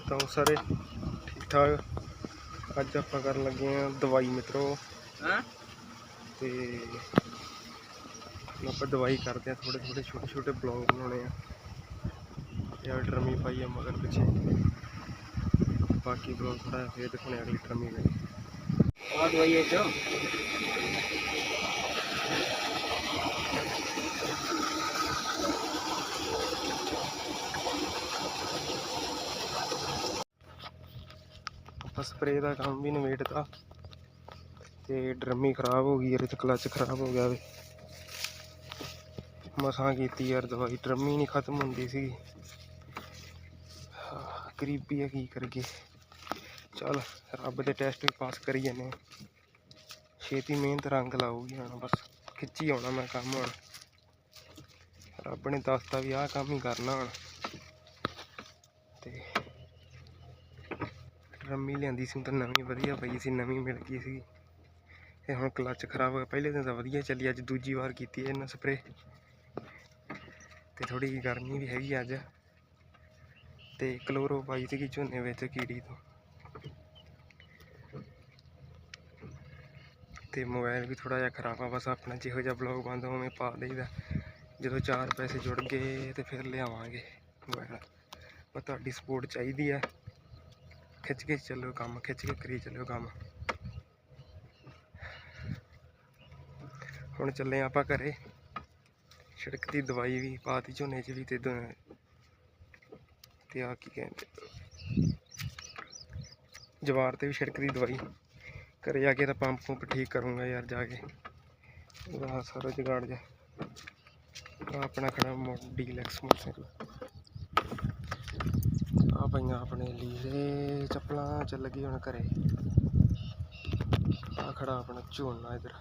ਕਿਦਾਂ ਹੋ ਸਾਰੇ? ਠੀਕ ਠਾਕ? ਅੱਜ ਆਪਾਂ ਕਰਨ ਲੱਗੇ ਆ ਦਵਾਈ ਮਿੱਤਰੋ। ਹਾਂ? ਤੇ ਆਪਾਂ ਦਵਾਈ ਕਰਦੇ ਆ ਥੋੜੇ ਥੋੜੇ ਛੋਟੇ ਛੋਟੇ ਬਲੌਗ ਬਣਾਉਣੇ ਆ। ਯਾਰ ਡਰਮੀ ਪਾਈ ਆ ਮਗਰ ਪਿੱਛੇ। ਬਾਕੀ ਬਲੌਗ ਥੋੜਾ ਫੇਰ ਦਿਖਾਉਣੇ ਅਗਲੀ ਡਰਮੀ ਵਿੱਚ ਆ ਦਵਾਈ ਹੈ ਜੋ ਆਪਾਂ ਸਪਰੇਅ ਦਾ ਕੰਮ ਵੀ ਨਿਬੇੜਤਾ ਤੇ ਡਰਮੀ ਖਰਾਬ ਹੋ ਗਈ ਯਾਰ ਤੇ ਕਲਚ ਖਰਾਬ ਹੋ ਗਿਆ ਵੇ। ਮਸਾਂ ਕੀਤੀ ਯਾਰ ਦਵਾਈ, ਡਰਮੀ ਨਹੀਂ ਖਤਮ ਹੁੰਦੀ ਸੀ ਗਰੀਬੀ ਆ ਕੀ ਕਰਗੇ ਚਲ, ਰੱਬ ਦੇ ਟੈਸਟ ਵੀ ਪਾਸ ਕਰੀ ਜਾਂਦੇ ਹਾਂ। ਛੇਤੀ ਮਿਹਨਤ ਰੰਗ ਲਾਊਗੀ ਹੁਣ, ਬਸ ਖਿੱਚੀ ਆਉਣਾ ਮੈਂ ਕੰਮ ਹੁਣ। ਰੱਬ ਨੇ ਦੱਸਤਾ ਵੀ ਆਹ ਕੰਮ ਹੀ ਕਰਨਾ ਹੁਣ। ਰੰਮੀ ਲਿਆਂਦੀ ਸੀ ਤਾਂ ਨਵੀਂ ਵਧੀਆ ਪਈ ਸੀ, ਨਵੀਂ ਮਿਲ ਗਈ ਸੀ। ਇਹ ਹੁਣ ਕਲੱਚ ਖਰਾਬ ਹੋ ਗਿਆ ਪਹਿਲੇ ਦਿਨ ਤਾਂ ਵਧੀਆ ਚੱਲੀ, ਅੱਜ ਦੂਜੀ ਵਾਰ ਕੀਤੀ ਇਹਨਾਂ ਸਪਰੇ ਤੇ ਥੋੜੀ ਜਿਹੀ ਗਰਮੀ ਵੀ ਹੈਗੀ ਅੱਜ। ਤੇ ਕਲੋਰੋ ਪਾਈ ਸੀਗੀ ਝੋਨੇ ਵਿੱਚ ਕੀੜੀ ਤੋਂ। ਤੇ ਮੋਬਾਈਲ ਵੀ ਥੋੜਾ ਜਿਹਾ ਖਰਾਬ ਆ, ਬਸ ਆਪਣਾ ਜਿਹੋ ਜਿਹਾ ਬਲੌਗ ਬੰਦ ਉਵੇਂ ਪਾ ਦੇਈਦਾ। ਜਦੋਂ ਚਾਰ ਪੈਸੇ ਜੁੜ ਗਏ ਤੇ ਫਿਰ ਲਿਆਵਾਂਗੇ ਮੋਬਾਈਲ ਪਰ ਤੁਹਾਡੀ ਸਪੋਰਟ ਚਾਹੀਦੀ ਆ। ਖਿੱਚ ਕੇ ਚੱਲੋ ਕੰਮ, ਖਿੱਚ ਕੇ ਕਰੀ ਚੱਲਿਓ ਕੰਮ। ਹੁਣ ਚੱਲੇ ਆਪਾਂ ਘਰੇ। ਛਿੜਕ ਦੀ ਦਵਾਈ ਵੀ ਪਾਤੀ, ਝੋਨੇ 'ਚ ਵੀ ਤੇ ਤੇ ਆ ਕੀ ਕਹਿੰਦੇ? ਜਵਾਰ ਤੇ ਵੀ ਛਿੜਕ ਦੀ ਦਵਾਈ। ਘਰੇ ਜਾ ਕੇ ਤਾਂ ਪੰਪ ਪੰਪ ਠੀਕ ਕਰੂੰਗਾ ਯਾਰ ਜਾ ਕੇ। ਉਹਦਾ ਸਾਰਾ ਜਗਾੜ ਜਾ ਆਪਣਾ ਖੜਾ ਮੋ, ਡੀਲੈਕਸ ਮੋਟਰਸਾਈਕਲ। ਆ ਪਈਆਂ ਆਪਣੇ ਲੀਰੇ ਚੱਪਲਾਂ ਚੱਲ ਗਈ ਹੁਣ ਘਰੇ। ਆ ਖੜਾ ਆਪਣਾ ਝੋਨਾ ਇਧਰ।